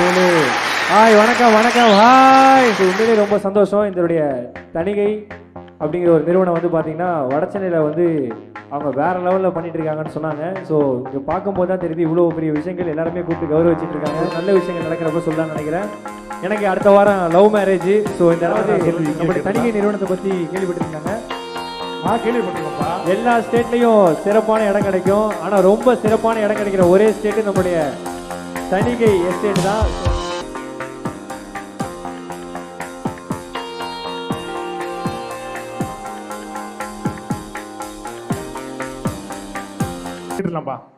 உண்மையிலே. ஹாய் வணக்கம் வணக்கம் ஹாய். உண்மையிலே ரொம்ப சந்தோஷம். இதனுடைய தணிகை அப்படிங்கிற ஒரு நிறுவனம் வந்து பார்த்தீங்கன்னா வடச்சென்னையில் வந்து அவங்க வேற லெவலில் பண்ணிட்டு இருக்காங்கன்னு சொன்னாங்க. ஸோ இங்கே பார்க்கும்போது தான் தெரியுது இவ்வளோ பெரிய விஷயங்கள் எல்லாருமே கூப்பிட்டு கௌரவிச்சிட்டு இருக்காங்க நல்ல விஷயங்கள் நடக்கிறப்ப சொல்லலாம்னு நினைக்கிறேன். எனக்கு அடுத்த வாரம் லவ் மேரேஜ் ஸோ இந்த நம்மளுடைய தணிகை நிறுவனத்தை பற்றி கேள்விப்பட்டிருக்காங்க. ஆ கேள்விப்பட்டிருக்கோம்ப்பா. எல்லா ஸ்டேட்லையும் சிறப்பான இடம் கிடைக்கும். ஆனால் ரொம்ப சிறப்பான இடம் கிடைக்கிற ஒரே ஸ்டேட்டு நம்முடைய தணிகை எஸ்டேட் தான்.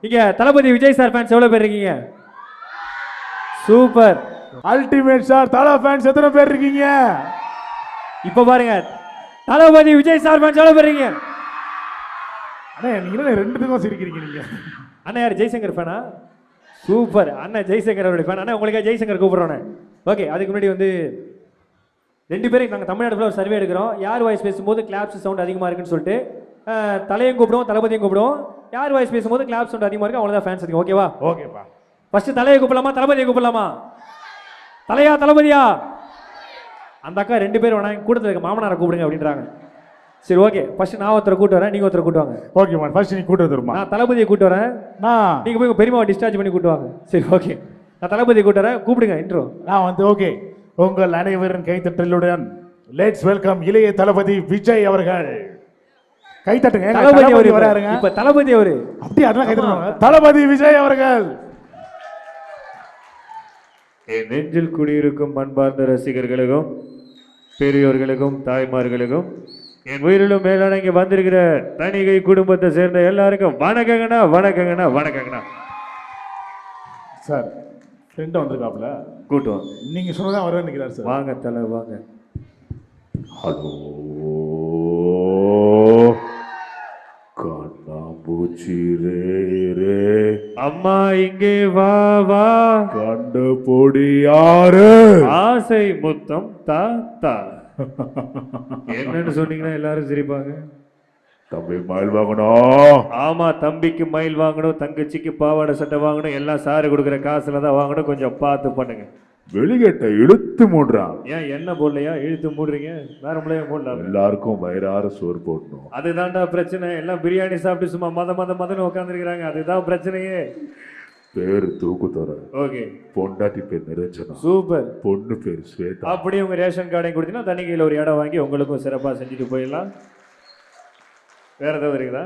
இங்க தளபதி விஜய் சார் ஃபேன்ஸ் எவ்வளவு பேர் இருக்கீங்க? Super ultimate star Thala fans எத்தனை பேர் இருக்கீங்க? இப்போ பாருங்க தளபதி விஜய் சார் ஃபேன்ஸ் எவ்வளவு பேர் இருக்கீங்க? அண்ணே நீங்க ரெண்டுத்துக்கும் சிரிக்கிறீங்க நீங்க? அண்ணா யார்? ஜெய்சங்கர் ஃபேனா சூப்பர். அண்ணன் ஜெய்சங்கர் அவருடைய ஃபேன் அண்ணா உங்களுக்கு ஜெய்சங்கர் கூப்பிடுறோண்ணே ஓகே அதுக்கு முன்னாடி வந்து ரெண்டு பேரும் நாங்கள் தமிழ்நாடு ஃபுல்லாக ஒரு சர்வே எடுக்கிறோம். யார் வாய்ஸ் பேசும்போது கிளாப்ஸ் சவுண்ட் அதிகமாக இருக்குன்னு சொல்லிட்டு தலையும் கூப்பிடுவோம் தளபதியும் கூப்பிடுவோம். யார் வாய்ஸ் பேசும்போது கிளாப் சவுண்ட் அதிகமாக இருக்கு அவ்வளோதான் ஃபேன்ஸ் அதிகம் ஓகேவா ஓகேப்பா ஃபர்ஸ்ட் தலையை கூப்பிடலாமா தளபதியை கூப்பிடலாமா? தலையா தளபதியா? அந்த அக்கா ரெண்டு பேரும் வேணாம் கூட்டத்தில் இருக்க மாமனாரை கூப்பிடுங்க அப்படின்றாங்க. சரி ஓகே ஃபர்ஸ்ட் நான் ஒருத்தரை கூட்டு வரேன் நீங்க ஒருத்தரை கூட்டு வாங்க. ஓகேம்மா ஃபர்ஸ்ட் நீ கூட்டு வந்துருமா? நான் தளபதியை கூட்டு வரேன். நான் நீங்க போய் பெரியமாவை டிஸ்சார்ஜ் பண்ணி கூட்டு வாங்க. சரி ஓகே நான் தளபதியை கூட்டு வரேன். கூப்பிடுங்க இன்ட்ரோ நான் வந்து ஓகே உங்கள் அனைவரின் கைத்தட்டலுடன் லெட்ஸ் வெல்கம் இளைய தளபதி விஜய் அவர்கள். கைத்தட்டுங்க தளபதி அவரு வராருங்க. இப்ப தளபதி அவரு. அப்படி அதெல்லாம் கைத்தட்டுவாங்க தளபதி விஜய் அவர்கள். என் நெஞ்சில் குடியிருக்கும் அன்பார்ந்த ரசிகர்களுக்கும் பெரியோர்களுக்கும் தாய்மார்களுக்கும் என் உயிரிலும் மேலான இங்க வந்திருக்கிற தணிகை குடும்பத்தை சேர்ந்த எல்லாருக்கும் வணக்கங்கண்ணா வணக்கங்கண்ணா வணக்கங்கண்ணா. சார் ஃப்ரெண்ட் வந்திருக்காப்ல கூட்டுவோம் நீங்க சொன்னதான் வருவேன் நினைக்கிறார் சார். வாங்க தலை வாங்க. ஹலோ. கண்ணாம்பூச்சி ரே ரே அம்மா இங்கே வா வா. கண்டு பொடி யாரு ஆசை முத்தம் தா தா என்னன்னு சொன்னீங்கன்னா எல்லாரும் சிரிப்பாங்க. தம்பி மயில் வாங்கணும். ஆமா தம்பிக்கு மயில் வாங்கணும் தங்கச்சிக்கு பாவாடை சட்டை வாங்கணும் எல்லாம் சாரு கொடுக்குற காசுல தான் வாங்கணும். கொஞ்சம் பார்த்து பண்ணுங்க. வெளிகட்டை இழுத்து மூடுறான். ஏன் என்ன போடலையா? இழுத்து மூடுறீங்க. வேற முளைய போடலாம் எல்லாருக்கும் வயிறார சோறு போடணும். அதுதான்டா பிரச்சனை. எல்லாம் பிரியாணி சாப்பிட்டு சும்மா மத மத மதன்னு உட்காந்துருக்கிறாங்க அதுதான் பிரச்சனையே. பேரு தூக்கு தர. ஓகே பொண்டாட்டி பேர் நிரஞ்சனா. சூப்பர் பொண்ணு பேர் ஸ்வேதா. அப்படியே உங்க ரேஷன் கார்டையும் கொடுத்தீங்கன்னா தனிக்கையில் ஒரு இடம் வாங்கி உங்களுக்கும் சிறப்பாக செஞ்சுட்டு போயிடலாம். வேற ஏதாவது இருக்குதா?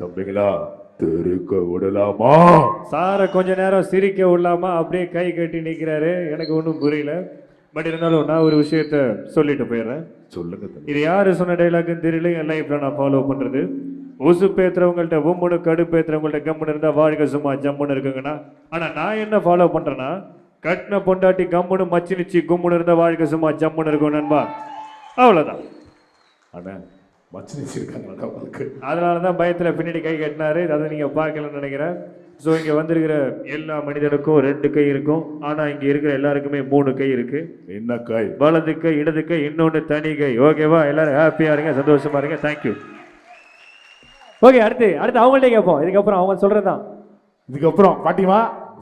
தம்பிங்களா தெருக்க விடலாமா? சாரை கொஞ்ச நேரம் சிரிக்க விடலாமா? அப்படியே கை கட்டி நிற்கிறாரு எனக்கு ஒன்றும் புரியல. பட் இருந்தாலும் நான் ஒரு விஷயத்த சொல்லிட்டு போயிடுறேன். சொல்லுங்க இது யாரு சொன்ன டைலாக்னு தெரியல. என் லைஃப்ல நான் ஃபாலோ பண்றது. உசு பேத்துறவங்கள்ட்ட உம்முனு கடுப்பேத்துறவங்கள்ட்ட கம்முன்னு இருந்தா வாழ்க்கை சும்மா ஜம்முன்னு இருக்குங்கண்ணா. ஆனா நான் என்ன ஃபாலோ பண்றேன்னா கட்டின பொண்டாட்டி கம்முன்னு மச்சி நிச்சி கும்முன்னு இருந்தா வாழ்க்கை சும்மா ஜம்முன்னு இருக்கும் நண்பா. அவ்வளவுதான். அண்ணா மச்சு நிச்சிருக்காங்களா உங்களுக்கு? அதனால தான் பயத்தில் பின்னாடி கை கட்டினாரு. அதை நீங்கள் பார்க்கலன்னு நினைக்கிறேன். ஸோ இங்கே வந்திருக்கிற எல்லா மனிதனுக்கும் ரெண்டு கை இருக்கும். ஆனால் இங்கே இருக்கிற எல்லாருக்குமே மூணு கை இருக்கு. என்ன காய் வலது கை இடது கை இன்னொன்று தனி கை. ஓகேவா எல்லாரும் ஹாப்பியாக இருங்க சந்தோஷமா இருங்க. தேங்க்யூ ஓகே அடுத்து அடுத்து அவங்கள்ட்ட கேட்போம். இதுக்கப்புறம் அவங்க சொல்றது தான் இதுக்கப்புறம் பாட்டிமா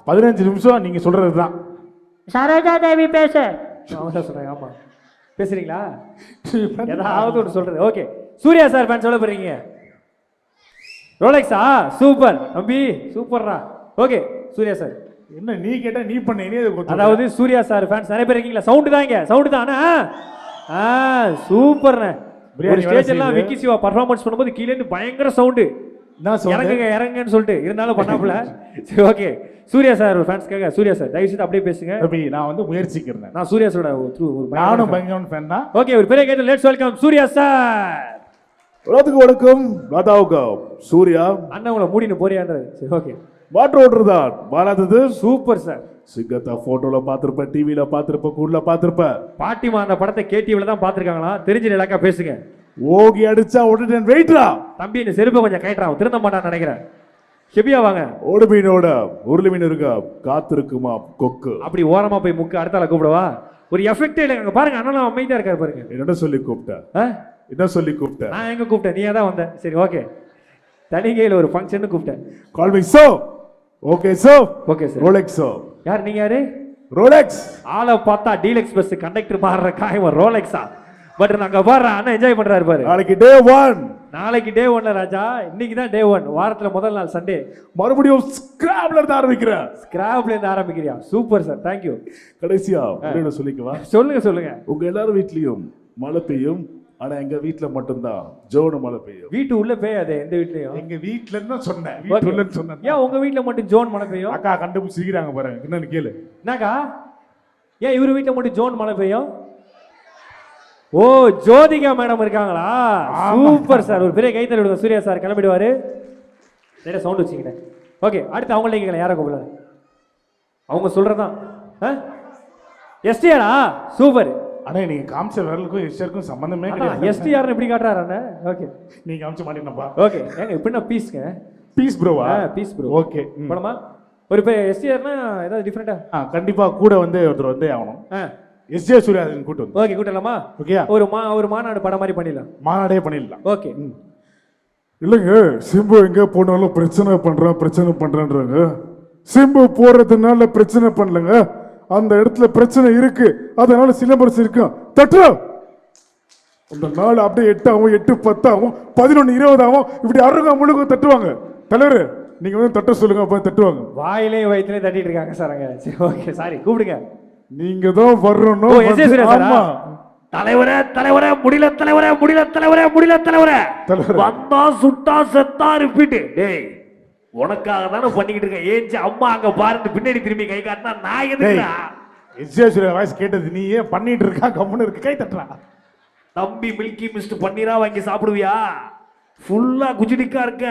பதினஞ்சு நிமிஷம் நீங்க சொல்றது தான் சரோஜா தேவி பேச. அவங்க தான் சொன்னாங்க ஆமா. பேசுறீங்களா? ஏதாவது ஒன்று சொல்றது. ஓகே. சூர்யா சார் ஃபேன்ஸ் எவ்வளோ போறீங்க. ரோலெக்ஸா? சூப்பர். தம்பி சூப்பர்ரா. Okay Suriya sir. என்ன நீ கேட்டா நீ பண்ண இனி. அதாவது சூர்யா சார் ஃபேன்ஸ் நிறைய பேர் இருக்கீங்களா? சவுண்டு தான் இங்க. சவுண்டு தான். ஆ சூப்பர்ண்ணே. பிரியாணி ஸ்டேஜ் எல்லாம். விக்கி சிவா பர்ஃபார்மன்ஸ் பண்ணும்போது கீழே இருந்து பயங்கர சவுண்டு சொல்ற இறங்குங்க இறங்குங்கன்னு சொல்லிட்டு. இருந்தாலும் பண்ணாப்புல. சரி ஓகே சூர்யா சார் ஃபேன்ஸ்க்காக சூர்யா சார் தயவு செய்து அப்படியே பேசுங்க. தம்பி நான் வந்து முயற்சிக்கிறேன். நான் சூர்யா சாரோட ஒரு நானும் பயங்கரமான ஃபேன் தான். ஓகே ஒரு பெரிய கேட்டு லெட்ஸ் வெல்கம் சூர்யா சார். உலகத்துக்கு வணக்கம் ராதாவுக்கு சூர்யா. அண்ணன் உங்களை மூடின்னு போறியான்றது. சரி ஓகே வாட்டர் ஓட்டர் தான். மாறாதது சூப்பர் சார் சிங்கத்தா போட்டோல பாத்திருப்ப டிவில பாத்திருப்ப கூடல பாத்திருப்ப பாட்டிமா அந்த படத்தை கேடிவில தான் பார்த்துருக்காங்களா? தெரிஞ்ச இலக்கா பேசுங்க. ஓகி அடிச்சா உடனே வெயிட்ரா தம்பி இந்த செருப்பை கொஞ்சம் கைட்டுறான் திருந்த மாட்டான்னு நினைக்கிறேன். ஹெபியா வாங்க. ஓடு மீனோட உருளி மீன் இருக்கா? காத்திருக்குமா கொக்கு. அப்படி ஓரமா போய் முக்கு அடுத்த ஆளை கூப்பிடவா? ஒரு எஃபெக்டே இல்லை அங்க பாருங்க அண்ணன் அமைதியா இருக்காரு பாருங்க. என்னடா சொல்லி கூப்பிட்ட? என்ன சொல்லி கூப்பிட்ட? நான் எங்க கூப்பிட்டேன்? நீயே தான் வந்த. சரி ஓகே தனிகையில் ஒரு ஃபங்க்ஷன் கூப்பிட்டேன். Call me so okay so okay sir Rolex so யார் நீங்க யாரு? ரோலெக்ஸ் ஆளை பார்த்தா டீலக்ஸ் பஸ் கண்டக்டர் மாறுற காயம் ரோலெக்ஸா பட் நாங்க பாரு அண்ணன் என்ஜாய் பண்றாரு பாரு. நாளைக்கு டே ஒன் நாளைக்கு டே ஒன்ல ராஜா இன்னைக்கு தான் டே ஒன் வாரத்துல முதல் நாள் சண்டே மறுபடியும் ஸ்கிராப்ல இருந்து ஆரம்பிக்கிறேன். ஸ்கிராப்ல இருந்து ஆரம்பிக்கிறியா? சூப்பர் சார் தேங்க்யூ கடைசியா சொல்லிக்கவா? சொல்லுங்க சொல்லுங்க. உங்க எல்லாரும் வீட்லயும் மழை பெய்யும் ஆனா எங்க வீட்ல மட்டும்தான். ஜோனு மழை பெய்யும். வீட்டு உள்ள பேயாதே எந்த வீட்லயும்? எங்க வீட்ல தான் சொன்னேன். வீட்டு உள்ளன்னு சொன்னேன். ஏன் உங்க வீட்ல மட்டும் ஜோன் மழை பெய்யும்? அக்கா கண்டுபிடிச்சிக்கிறாங்க பாருங்க. என்னன்னு கேளு. என்னக்கா? ஏன் இவர் வீட்ல மட்டும் ஜோன் மழை பெய்யும்? ஓ ஜோதிகா மேடம் இருக்காங்களா? Super sir. ஒரு பெரிய கைத்தறி விடுங்க சூர்யா சார் கிளம்பிடுவாரு. நிறைய சவுண்ட் வச்சுக்கிட்டேன். ஓகே அடுத்து அவங்கள்ட்ட கேட்கலாம். யாரை கூப்பிடல அவங்க சொல்றதான் எஸ்டிஆரா சூப்பர். ஆனா நீங்க காமிச்ச விரலுக்கும் எஸ்டருக்கும் சம்பந்தமே கிடையாது. எஸ்டிஆர் எப்படி காட்டுறாரு அண்ணன் ஓகே நீங்க காமிச்ச மாட்டீங்கப்பா ஓகே ஏங்க இப்படின்னா பீஸ்ங்க பீஸ் ப்ரோவா பீஸ் ப்ரோ ஓகே போனமா ஒரு இப்போ எஸ்டிஆர்னா ஏதாவது டிஃப்ரெண்டா கண்டிப்பா கூட வந்து ஒருத்தர் வந்தே ஆகணும். ஆ. எஸ்ஜே சூர்யாதன் கூட்டு வந்து. ஓகே கூட்டலாமா? ஓகேயா ஒரு மா ஒரு மாநாடு படம் மாதிரி பண்ணிடலாம். மாநாடே பண்ணிடலாம். ஓகே இல்லைங்க சிம்பு எங்க போனாலும் பிரச்சனை பண்றான் பிரச்சனை பண்றான்றாங்க. சிம்பு போறதுனால பிரச்சனை பண்ணலங்க. அந்த இடத்துல பிரச்சனை இருக்கு. அதனால சிலம்பரசு இருக்கும் தட்டுறா அந்த நாள் அப்படியே எட்டாகும் எட்டு பத்தாகும் பதினொன்று இருபதாகும் இப்படி அருகா முழுக்க தட்டுவாங்க. தலைவர் நீங்க வந்து தட்ட சொல்லுங்க அப்ப தட்டுவாங்க. வாயிலையும் வயிற்றுலையும் தட்டிட்டு இருக்காங்க சார் அங்க. சரி ஓகே சாரி கூப்பிடுங்க. நீங்க தான் வரணும் தலைவரே தலைவரே முடியல தலைவரே முடியல தலைவரே முடியல தலைவரே. வந்தா சுட்டா செத்தா ரிப்பீட் டேய் உனக்காக தானே பண்ணிக்கிட்டு இருக்கேன். ஏஞ்சி அம்மா அங்க பாருங்க பின்னாடி திரும்பி கை காட்டினா நான் எதுக்குடா? எஸ்ஜே சூர்யா வாய்ஸ் கேட்டது நீ ஏன் பண்ணிட்டு இருக்கா? கம்முன்னு இருக்கு கை தட்டுறா. தம்பி மில்கி மிஸ்ட் பன்னீரா வாங்கி சாப்பிடுவியா? ஃபுல்லா குஜிடிக்கா இருக்க.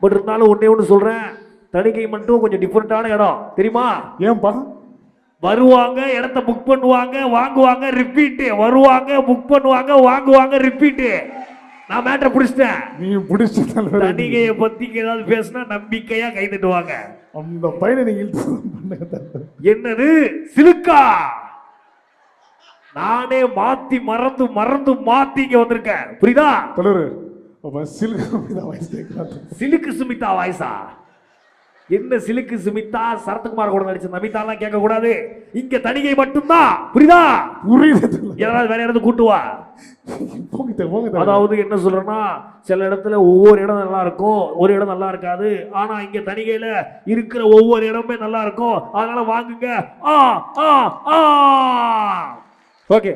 பட் இருந்தாலும் ஒண்ணே ஒன்று சொல்றேன். தணிக்கை மட்டும் கொஞ்சம் டிஃப்ரெண்டான இடம். தெரியுமா? ஏன்பா? வருவாங்க இடத்த புக் பண்ணுவாங்க வாங்குவாங்க ரிப்பீட் வருவாங்க புக் பண்ணுவாங்க வாங்குவாங்க ரிப்பீட் நான் மேட்டரை பிடிச்சிட்டேன். நீ பிடிச்ச தலைவர். தணிகையை பத்தி ஏதாவது பேசினா நம்பிக்கையா கை தட்டுவாங்க அந்த பையனை நீங்க. என்னது? சிலுக்கா? நானே மாத்தி மறந்து மறந்து மாத்தி இங்க வந்திருக்கேன். புரியுதா? தலைவர் சிலுக்கு வாய்ஸ் கேட்கலாம் சிலுக்கு சுமிதா வாய்ஸா? என்ன சிலுக்கு சுமிதா சரத்குமார் கூட நடிச்ச நமிதாலாம் கேட்க கூடாது இங்க தணிகை மட்டும்தான். புரியுதா? புரியுது. யாராவது வேற இடத்துக்கு கூட்டு வா. போங்க தலைவர், போங்க தலைவர். அதாவது என்ன சொல்றேன்னா சில இடத்துல ஒவ்வொரு இடம் நல்லா இருக்கும் ஒரு இடம் நல்லா இருக்காது. ஆனா இங்க தணிகையில இருக்கிற ஒவ்வொரு இடமே நல்லா இருக்கும். அதனால வாங்குங்க. ஆ ஆ ஆ. ஓகே.